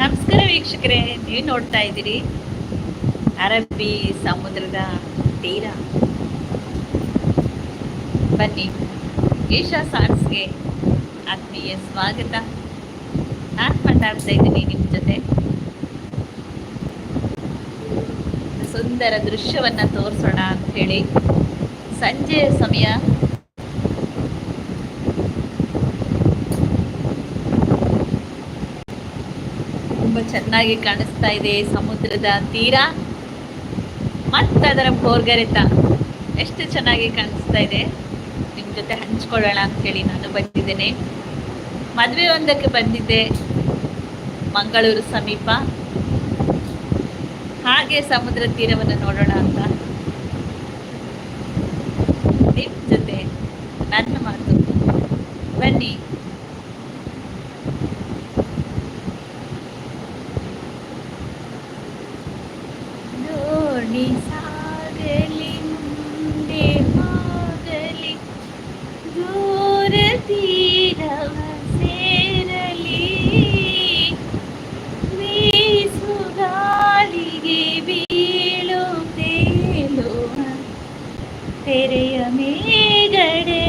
ನಮಸ್ಕಾರ ವೀಕ್ಷಕರೇ, ನೀವು ನೋಡ್ತಾ ಇದ್ದೀರಿ ಅರಬ್ಬಿ ಸಮುದ್ರದ ತೀರ. ಬನ್ನಿ ಏಷಾ ಸಾರ್ಸ್ಗೆ ಆತ್ಮೀಯ ಸ್ವಾಗತ. ನಾನು ಮಾತಾಡ್ತಾ ಇದ್ದೀನಿ ನಿಮ್ಮ ಜೊತೆ. ಸುಂದರ ದೃಶ್ಯವನ್ನು ತೋರಿಸೋಣ ಅಂತ ಹೇಳಿ. ಸಂಜೆಯ ಸಮಯ. ಚೆನ್ನಾಗಿ ಕಾಣಿಸ್ತಾ ಇದೆ ಸಮುದ್ರದ ತೀರ. ಮತ್ತು ಅದರ ಭೋರ್ಗರೆತ ಎಷ್ಟು ಚೆನ್ನಾಗಿ ಕಾಣಿಸ್ತಾ ಇದೆ. ನಿಮ್ಮ ಜೊತೆ ಹಂಚ್ಕೊಳ್ಳೋಣ ಅಂತ ಹೇಳಿ ನಾನು ಬಂದಿದ್ದೇನೆ. ಮದುವೆ ಒಂದಕ್ಕೆ ಬಂದಿದ್ದೆ. ಮಂಗಳೂರು ಸಮೀಪ. ಹಾಗೆ ಸಮುದ್ರ ತೀರವನ್ನು ನೋಡೋಣ ಅಂತ. ನಿಮ್ಮ ಜೊತೆ ನನ್ನ ತೆರೆಯ ಮೇಗಡೆ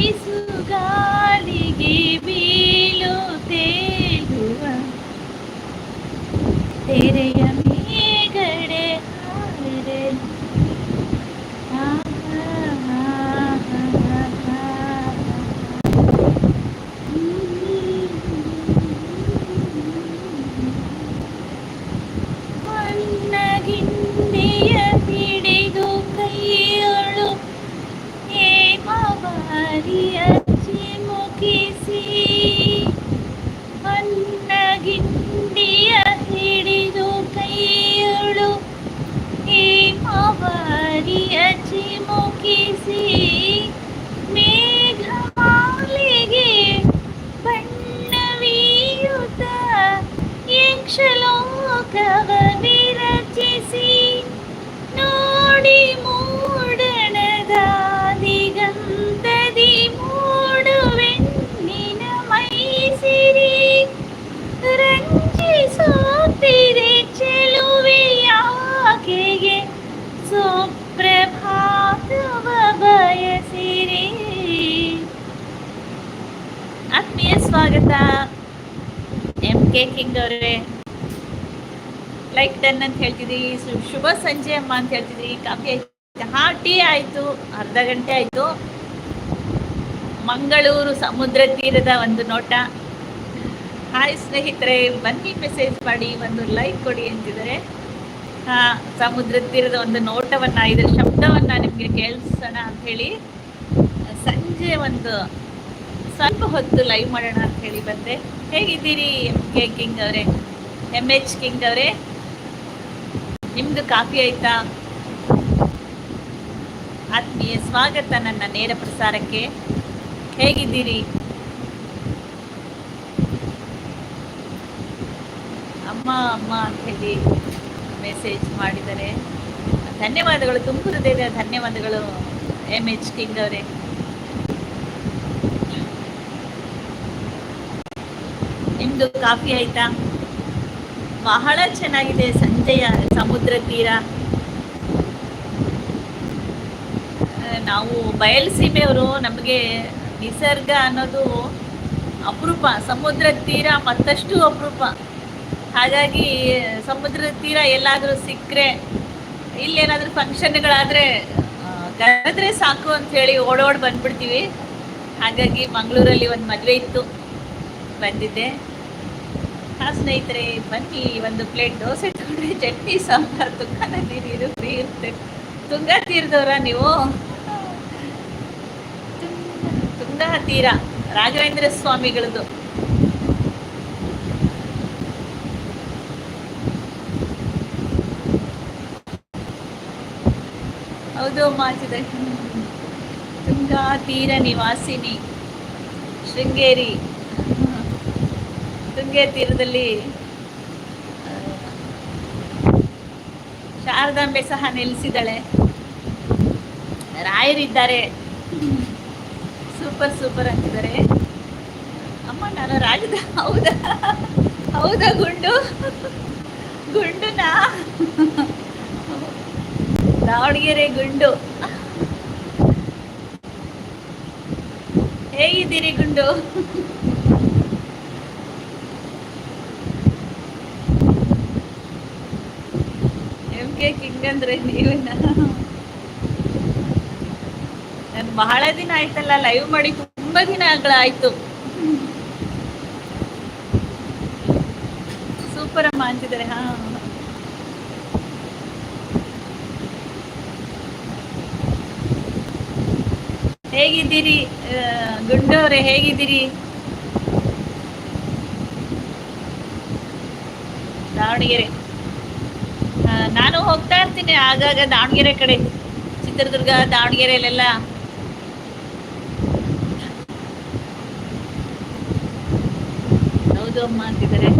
వీసుగాలిగి బీలు తేలువ. తెరయను ಹೇಮವಾರಿಯ ಚಿಮುಕಿಸಿ ಮಣ್ಣಗಿಂಡಿಯ ಹಿಡಿದು ಕೈಯೊಳು ಹೇಮವಾರಿಯ ಚಿಮುಕಿಸಿ ಮೇಘಮಾಲಿಗೆ ಬಣ್ಣವೀಯುತ ಯಕ್ಷಲೋಕವ ಎಂ ಹಿಂಗವ್ರೆ ಲೈಕ್ ಡನ್ ಅಂತ ಹೇಳ್ತಿದ್ರಿ ಶುಭ ಸಂಜೆ ಅಮ್ಮ ಅಂತ ಹೇಳ್ತಿದ್ರಿ, ಕಾಫಿ ಆಯ್ತು? ಹಾ, ಟೀ ಆಯ್ತು, ಅರ್ಧ ಗಂಟೆ ಆಯ್ತು. ಮಂಗಳೂರು ಸಮುದ್ರ ತೀರದ ಒಂದು ನೋಟ. ಹಾಯ್ ಸ್ನೇಹಿತರೆ, ಬನ್ನಿ ಮೆಸೇಜ್ ಮಾಡಿ, ಒಂದು ಲೈಕ್ ಕೊಡಿ ಅಂತಿದ್ದಾರೆ. ಹಾ, ಸಮುದ್ರ ತೀರದ ಒಂದು ನೋಟವನ್ನ, ಇದರ ಶಬ್ದವನ್ನ ನಿಮ್ಗೆ ಕೇಳಿಸೋಣ ಅಂತ ಹೇಳಿ. ಸಂಜೆ ಒಂದು ಸ್ವಲ್ಪ ಹೊತ್ತು ಲೈವ್ ಮಾಡೋಣ ಅಂತ ಹೇಳಿ ಬಂದೆ. ಹೇಗಿದ್ದೀರಿ ಎಂ ಕೆ ಕಿಂಗ್ ಅವರೇ? ಎಂ ಎಚ್ ಕಿಂಗ್ ಅವರೇ? ನಿಮ್ದು ಕಾಫಿ ಆಯ್ತಾ? ಆತ್ಮೀಯ ಸ್ವಾಗತ ನನ್ನ ನೇರ ಪ್ರಸಾರಕ್ಕೆ. ಹೇಗಿದ್ದೀರಿ? ಅಮ್ಮ ಅಮ್ಮ ಅಂತ ಹೇಳಿ ಮೆಸೇಜ್ ಮಾಡಿದ್ದಾರೆ. ಧನ್ಯವಾದಗಳು. ತುಂಬ ಹೃದಯದ ಧನ್ಯವಾದಗಳು ಎಂ ಎಚ್ ಕಿಂಗ್ ಅವರೇ. ನಿಮ್ದು ಕಾಫಿ ಆಯ್ತಾ? ಬಹಳ ಚೆನ್ನಾಗಿದೆ ಸಂಜೆಯ ಸಮುದ್ರ ತೀರ. ನಾವು ಬಯಲು ಸೀಮೆಯವರು ನಮಗೆ ನಿಸರ್ಗ ಅನ್ನೋದು ಅಪರೂಪ, ಸಮುದ್ರ ತೀರ ಮತ್ತಷ್ಟು ಅಪರೂಪ. ಹಾಗಾಗಿ ಸಮುದ್ರ ತೀರ ಎಲ್ಲಾದರೂ ಸಿಕ್ಕರೆ, ಇಲ್ಲೇನಾದರೂ ಫಂಕ್ಷನ್ಗಳಾದರೆ ಕರೆದ್ರೆ ಸಾಕು ಅಂತ ಹೇಳಿ ಓಡೋಡ್ ಬಂದ್ಬಿಡ್ತೀವಿ. ಹಾಗಾಗಿ ಮಂಗಳೂರಲ್ಲಿ ಒಂದು ಮದುವೆ ಇತ್ತು, ಬಂದಿದ್ದೆ. ಸ್ನೇಹಿತರೆ, ಬನ್ನಿ ಒಂದು ಪ್ಲೇಟ್ ದೋಸೆ ತಗೊಂಡ್ರೆ ಚಟ್ನಿ, ಸಾಂಬಾರು ತುಂಗಾ ನದಿ ನೀರು ಫ್ರೀ ಇರುತ್ತೆ. ತುಂಗಾ ತೀರದವ್ರ ನೀವು? ತುಂಗಾ ತೀರ, ರಾಘವೇಂದ್ರ ಸ್ವಾಮಿಗಳದ್ದು ಹೌದು ಮಾಚಿದೆ. ತುಂಗಾ ತೀರ ನಿವಾಸಿನಿ, ಶೃಂಗೇರಿ. ತುಂಗೆ ತೀರದಲ್ಲಿ, ಶಾರದಾಂಬೆ ಸಹ ನೆಲೆಸಿದ್ದಾಳೆ. ರಾಯರಿದ್ದಾರೆ. ಸೂಪರ್ ಸೂಪರ್ ಅಂತಿದ್ದಾರೆ. ಅಮ್ಮ, ನಾನು ರಾಜದ ಹೌದಾ? ಹೌದಾ ಗುಂಡು? ಗುಂಡುನಾ? ದಾವಣಗೆರೆ ಗುಂಡು. ಹೇಗಿದ್ದೀರಿ ಗುಂಡು? ಎಂ ಹಿಂಗಂದ್ರೆ ನೀವೇನ? ನಾನು ಬಹಳ ದಿನ ಆಯ್ತಲ್ಲ ಲೈವ್ ಮಾಡಿ ತುಂಬಾ ದಿನಗಳಾಯ್ತು ಸೂಪರ್ ಅಮ್ಮ ಅಂತಿದ್ದಾರೆ, ಹಾ. ಹೇಗಿದ್ದೀರಿ? ಗುಂಡವ್ರೆ, ಹೇಗಿದ್ದೀರಿ? ದಾವಣಗೆರೆ. ನಾನು ಹೋಗ್ತಾ ಇರ್ತೀನಿ ಆಗಾಗ ದಾವಣಗೆರೆ ಕಡೆ. ಚಿತ್ರದುರ್ಗ ದಾವಣಗೆರೆಯಲ್ಲೆಲ್ಲ. ಹೌದು ಅಮ್ಮ ಅಂತಿದ್ದಾರೆ.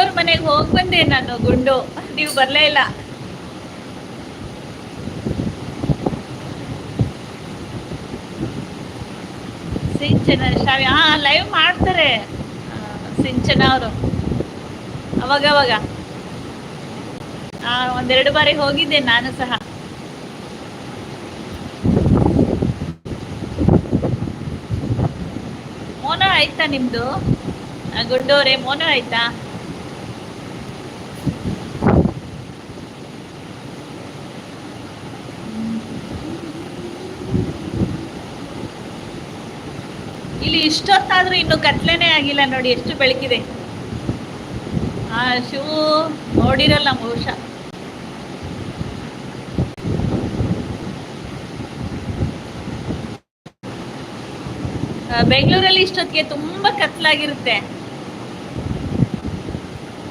ಅವ್ರ ಮನೆಗೆ ಹೋಗ್ ಬಂದೆ ನಾನು, ಗುಂಡು. ನೀವು ಬರ್ಲೇ ಇಲ್ಲ. ಸಿಂಚನ ಶಾವಿ ಹಾ ಲೈವ್ ಮಾಡ್ತಾರೆ. ಸಿಂಚನ ಅವರು. ಅವಾಗ ಅವಾಗ. ಒಂದೆರಡು ಬಾರಿ ಹೋಗಿದ್ದೆ ನಾನು ಸಹ. ಮೋನ ಆಯ್ತಾ ನಿಮ್ದು? ಗುಂಡೋರೆ, ಮೋನ ಆಯ್ತಾ ಇಲ್ಲಿ ಇಷ್ಟೊತ್ತಾದ್ರೂ ಇನ್ನು ಕತ್ಲೆನೇ ಆಗಿಲ್ಲ ನೋಡಿ, ಎಷ್ಟು ಬೆಳಕಿದೆ. ಆ ಶಿವು ನೋಡಿರಲ್ಲ ಬಹುಶಃ. ಬೆಂಗಳೂರಲ್ಲಿ ಇಷ್ಟೊತ್ತಿಗೆ ತುಂಬಾ ಕತ್ಲಾಗಿರುತ್ತೆ.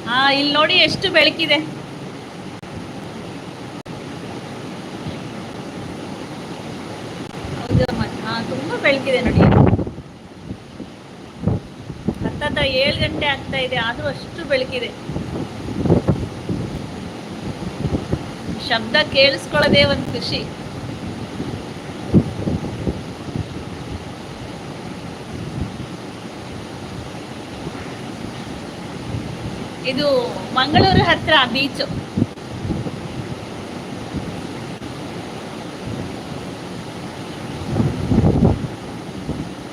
ಹಾ ಇಲ್ಲಿ ನೋಡಿ ಎಷ್ಟು ಬೆಳಕಿದೆ. ಹೌದು ಅಮ್ಮ. ಹಾ ತುಂಬಾ ಬೆಳಕಿದೆ ನೋಡಿ. ಏಳು ಗಂಟೆ ಆಗ್ತಾ ಇದೆ, ಆದ್ರೂ ಅಷ್ಟು ಬೆಳಕಿದೆ. ಶಬ್ದ ಕೇಳಿಸ್ಕೊಳ್ಳೋದೇ ಒಂದು ಖುಷಿ. ಇದು ಮಂಗಳೂರು ಹತ್ರ ಬೀಚ್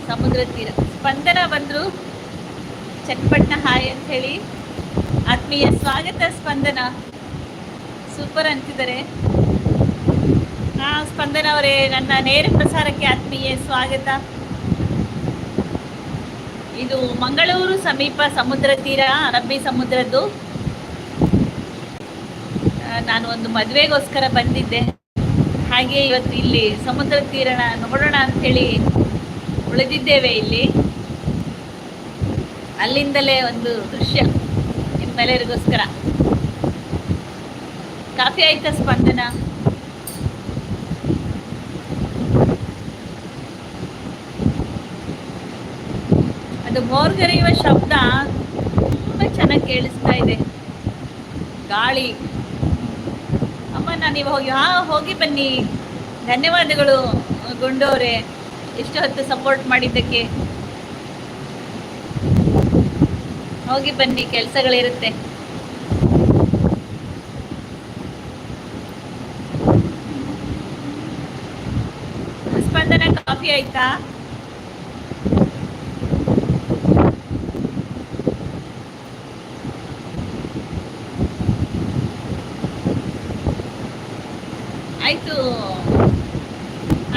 ಸಮುದ್ರ ತೀರ. ಸ್ಪಂದನ ಬಂದ್ರು. ಚನ್ನಪಟ್ಟಣ ಹಾಯ್ ಅಂತ ಹೇಳಿ ಆತ್ಮೀಯ ಸ್ವಾಗತ, ಸ್ಪಂದನ. ಸೂಪರ್ ಅಂತಿದ್ದಾರೆ. ಹಾ ಸ್ಪಂದನ ಅವರೇ, ನನ್ನ ನೇರ ಪ್ರಸಾರಕ್ಕೆ ಆತ್ಮೀಯ ಸ್ವಾಗತ. ಇದು ಮಂಗಳೂರು ಸಮೀಪ ಸಮುದ್ರ ತೀರ, ಅರಬ್ಬಿ ಸಮುದ್ರದ್ದು. ನಾನು ಒಂದು ಮದುವೆಗೋಸ್ಕರ ಬಂದಿದ್ದೆ. ಹಾಗೆ ಇವತ್ತು ಇಲ್ಲಿ ಸಮುದ್ರ ತೀರನ ನೋಡೋಣ ಹೇಳಿ ಉಳಿದಿದ್ದೇವೆ ಇಲ್ಲಿ. ಅಲ್ಲಿಂದಲೇ ಒಂದು ದೃಶ್ಯ ನಿಮ್ಮೆಲ್ಲರಿಗೋಸ್ಕರ ಕಾಫಿ ಆಯ್ತಾ ಸ್ಪಂದನ? ಅದು ಮೋರ್ಗರೆಯುವ ಶಬ್ದ ತುಂಬಾ ಚೆನ್ನಾಗಿ ಕೇಳಿಸ್ತಾ ಇದೆ. ಗಾಳಿ. ಅಮ್ಮ ನಾನು ಇವಾಗ ಹೋಗಿ, ಹಾ, ಹೋಗಿ ಬನ್ನಿ. ಧನ್ಯವಾದಗಳು, ಗುಂಡೋರೆ. ಇಷ್ಟು ಹೊತ್ತು ಸಪೋರ್ಟ್ ಮಾಡಿದ್ದಕ್ಕೆ. ಹೋಗಿ ಬನ್ನಿ ಕೆಲಸಗಳಿರುತ್ತೆ. ಸ್ಪಂದನ ಕಾಫಿ ಆಯ್ತಾ? ಆಯ್ತು.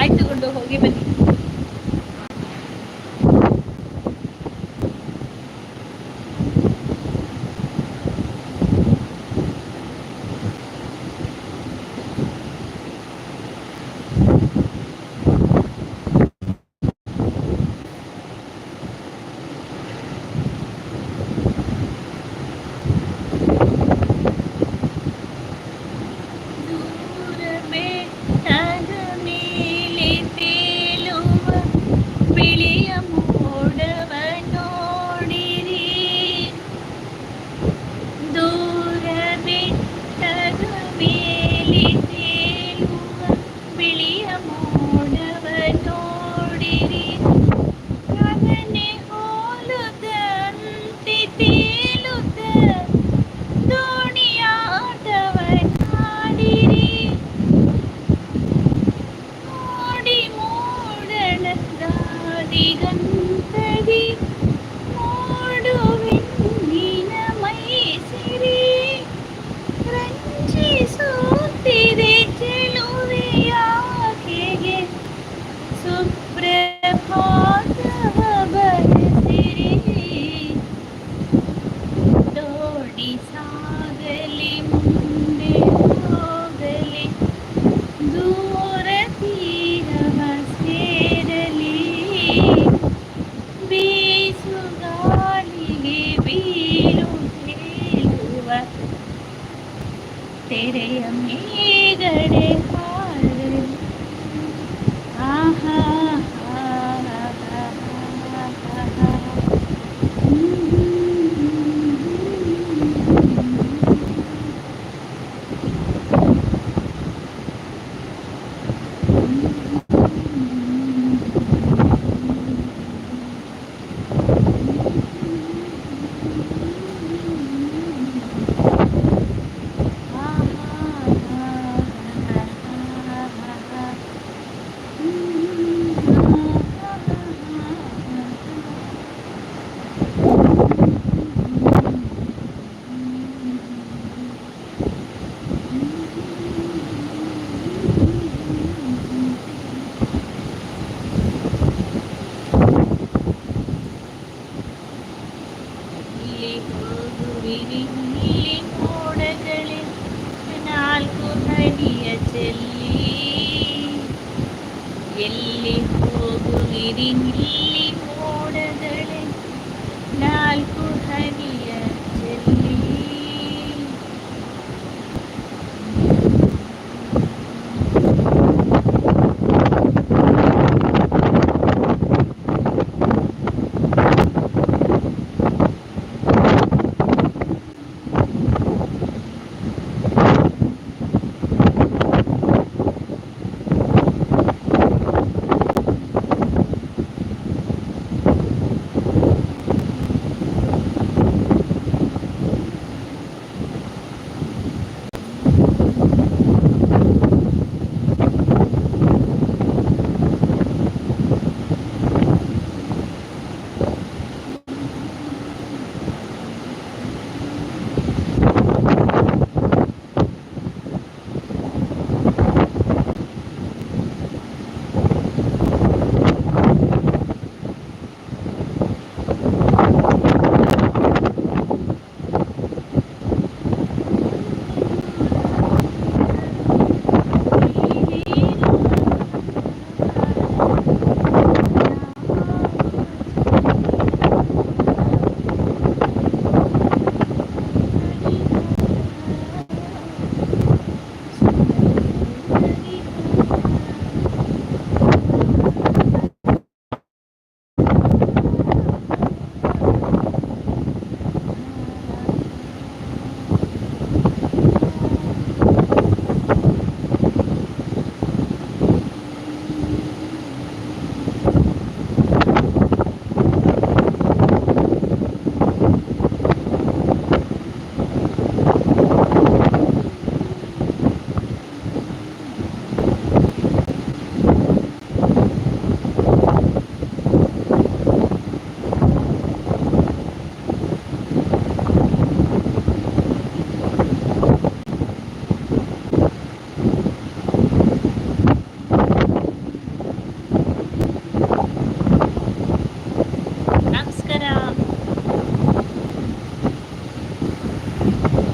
ಆಯ್ತು ಗುಂಡು ಹೋಗಿ ಬನ್ನಿ. Yeah.